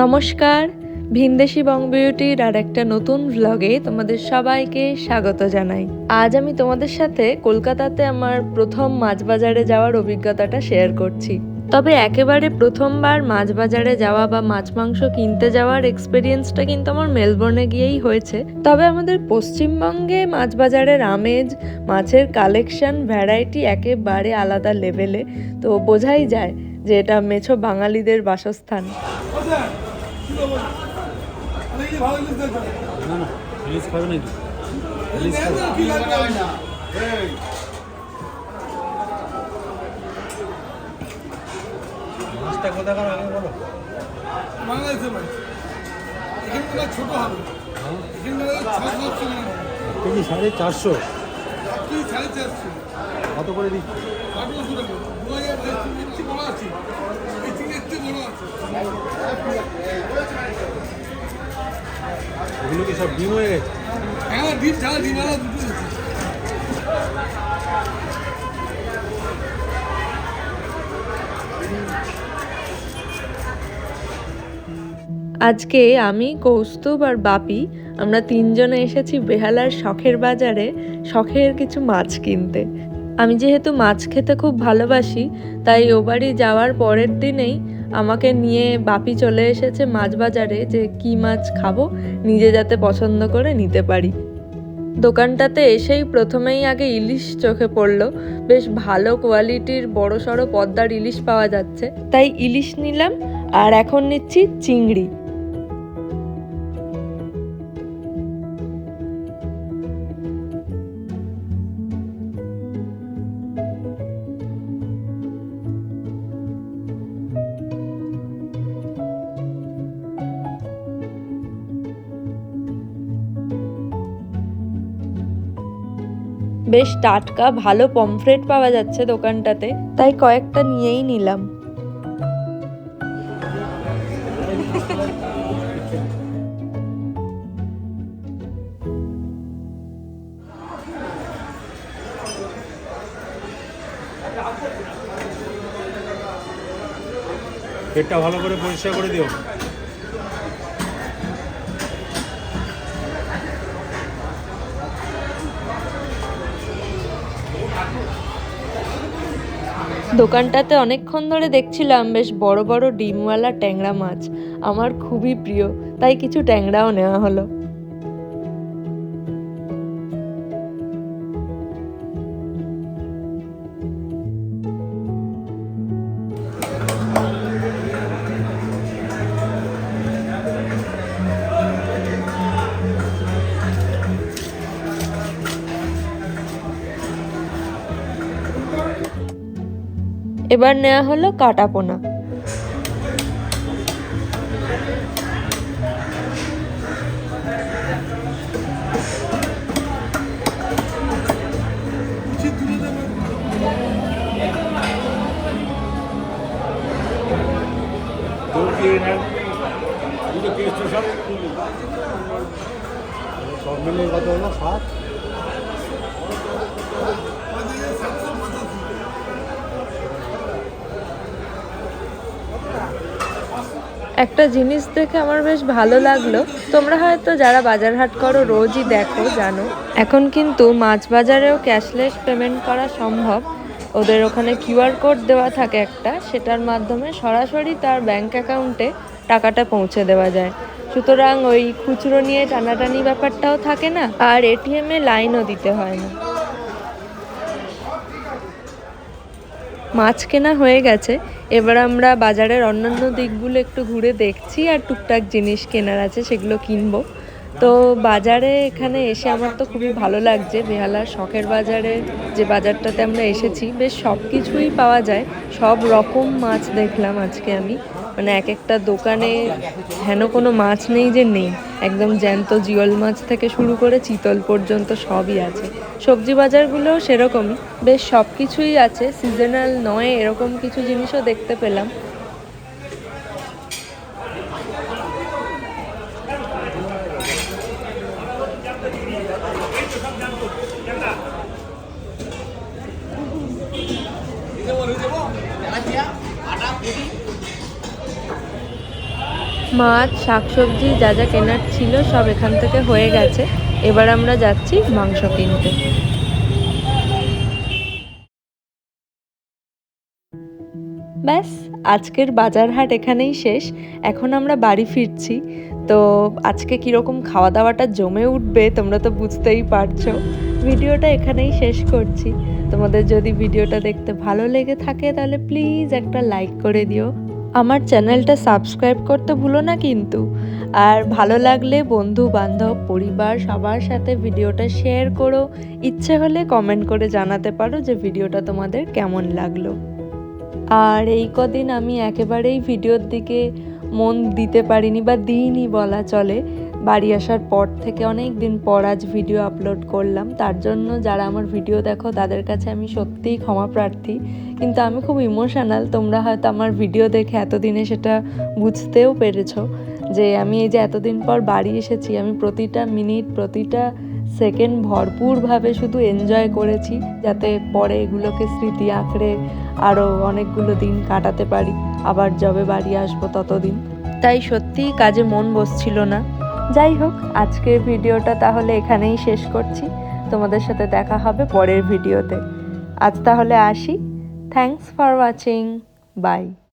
নমস্কার, ভিনদেশি বং বিউটির আর একটা নতুন ভ্লগে তোমাদের সবাইকে স্বাগত জানাই। আজ আমি তোমাদের সাথে কলকাতাতে আমার প্রথম মাছ বাজারে যাওয়ার অভিজ্ঞতাটা শেয়ার করছি। তবে একেবারে প্রথমবার মাছ বাজারে যাওয়া বা মাছ মাংস কিনতে যাওয়ার এক্সপিরিয়েন্সটা কিন্তু আমার মেলবোর্নে গিয়েই হয়েছে। তবে আমাদের পশ্চিমবঙ্গে মাছ বাজারের আমেজ, মাছের কালেকশন ভ্যারাইটি একেবারে আলাদা লেভেলে তো বোঝাই যায় যে এটা মেছো বাঙালিদের বাসস্থান। না না ইলিশ খাবে নাকি ইলিশ খাবে মাছটা কোথাকার আগে বলো বাংলাদেশে ভাই এখানে ছোট হবে কেজি সাড়ে চারশো কত করে দিচ্ছি বড় আছে বড় আছে এগুলো কি সব ডিম হয়ে গেছে? হ্যাঁ ডিম ছাড়া ডিম আলা দুটো আজকে আমি কৌস্তুভ আর বাপি আমরা তিনজনে এসেছি বেহালার শখের বাজারে শখের কিছু মাছ কিনতে। আমি যেহেতু মাছ খেতে খুব ভালোবাসি তাই ও বাড়ি যাওয়ার পরের দিনেই আমাকে নিয়ে বাপি চলে এসেছে মাছ বাজারে যে কি মাছ খাব, নিজে যাতে পছন্দ করে নিতে পারি। দোকানটাতে এসেই প্রথমেই আগে ইলিশ চোখে পড়ল। বেশ ভালো কোয়ালিটির বড় সড়ো পদ্মার ইলিশ পাওয়া যাচ্ছে। তাই ইলিশ নিলাম আর এখন নিচ্ছি চিংড়ি। বেশ টাটকা, ভালো পমফ্রেট পাওয়া যাচ্ছে দোকানটাতে। তাই কয়েকটা নিয়েই নিলাম। পেটটা ভালো করে পরিষ্কার করে দিও। দোকানটাতে অনেকক্ষণ ধরে দেখছিলাম বেশ বড় বড় ডিমওয়ালা ট্যাংরা মাছ। আমার খুবই প্রিয়, তাই কিছু ট্যাংরাও নেওয়া হলো। এবার নেওয়া হলো কাটা পোনা। সব সব মিলে কত হলো? সাত? একটা জিনিস দেখে আমার বেশ ভালো লাগল। তোমরা হয়তো যারা বাজার হাট করো রোজই দেখো, জানো। এখন কিন্তু মাছ বাজারেও ক্যাশলেস পেমেন্ট করা সম্ভব। ওদের ওখানে কিউআর কোড দেওয়া থাকে একটা, সেটার মাধ্যমে সরাসরি তার ব্যাংক অ্যাকাউন্টে টাকাটা পৌঁছে দেওয়া যায়। সুতরাং ওই খুচরো নিয়ে টানাটানি ব্যাপারটাও থাকে না, আর এটিএমে লাইনও দিতে হয় না। মাছ কেনা হয়ে গেছে। এবার আমরা বাজারের অন্যান্য দিকগুলো একটু ঘুরে দেখছি আর টুকটাক জিনিস কেনার আছে, সেগুলো কিনবো। তো বাজারে এখানে এসে আমার তো খুবই ভালো লাগছে। বেহালার শখের বাজারে যে বাজারটাতে আমরা এসেছি, বেশ সব কিছুই পাওয়া যায়। সব রকম মাছ দেখলাম আজকে আমি। মানে এক একটা দোকানে হেন কোনো মাছ নেই যে নেই। একদম জ্যান্ত জিওল মাছ থেকে শুরু করে চিতল পর্যন্ত সবই আছে। সবজি বাজারগুলোও সেরকমই। বেশ সব কিছুই আছে। সিজনাল নয়, এরকম কিছু জিনিসও দেখতে পেলাম। মাছ, শাকসবজি, যা যা কেনার ছিল সব এখান থেকে হয়ে গেছে। এবার আমরা যাচ্ছি মাংস কিনতে। ব্যাস, আজকের বাজার হাট এখানেই শেষ। এখন আমরা বাড়ি ফিরছি। তো আজকে কীরকম খাওয়া দাওয়াটা জমে উঠবে তোমরা তো বুঝতেই পারছ। ভিডিওটা এখানেই শেষ করছি। তোমাদের যদি ভিডিওটা দেখতে ভালো লেগে থাকে তাহলে প্লিজ একটা লাইক করে দিও। আমার চ্যানেলটা সাবস্ক্রাইব করতে ভুলো না কিন্তু। আর ভালো লাগলে বন্ধু, বান্ধব, পরিবার, সবার সাথে ভিডিওটা শেয়ার করো। ইচ্ছে হলে কমেন্ট করে জানাতে পারো যে ভিডিওটা তোমাদের কেমন লাগল। আর এই কদিন আমি একেবারেই ভিডিওর দিকে মন দিতে পারিনি বা দিইনি বলা চলে। বাড়ি আসার পর থেকে অনেক দিন পর আজ ভিডিও আপলোড করলাম। তার জন্য যারা আমার ভিডিও দেখো, তাদের কাছে আমি সত্যিই ক্ষমা প্রার্থী। কিন্তু আমি খুব ইমোশনাল তোমরা হয়তো আমার ভিডিও দেখে এতদিনে সেটা বুঝতেও পেরেছ যে আমি এই যে এতদিন পর বাড়ি এসেছি, আমি প্রতিটা মিনিট প্রতিটা সেকেন্ড ভরপুরভাবে শুধু এনজয় করেছি যাতে পরে এগুলোকে স্মৃতি আঁকড়ে আরও অনেকগুলো দিন কাটাতে পারি। আবার যবে বাড়ি আসব ততদিন। তাই সত্যিই কাজে মন বসছিল না। যাই হোক, আজকের ভিডিওটা তাহলে এখানেই শেষ করছি। তোমাদের সাথে দেখা হবে পরের ভিডিওতে। আজ তাহলে আসি। Thanks for watching by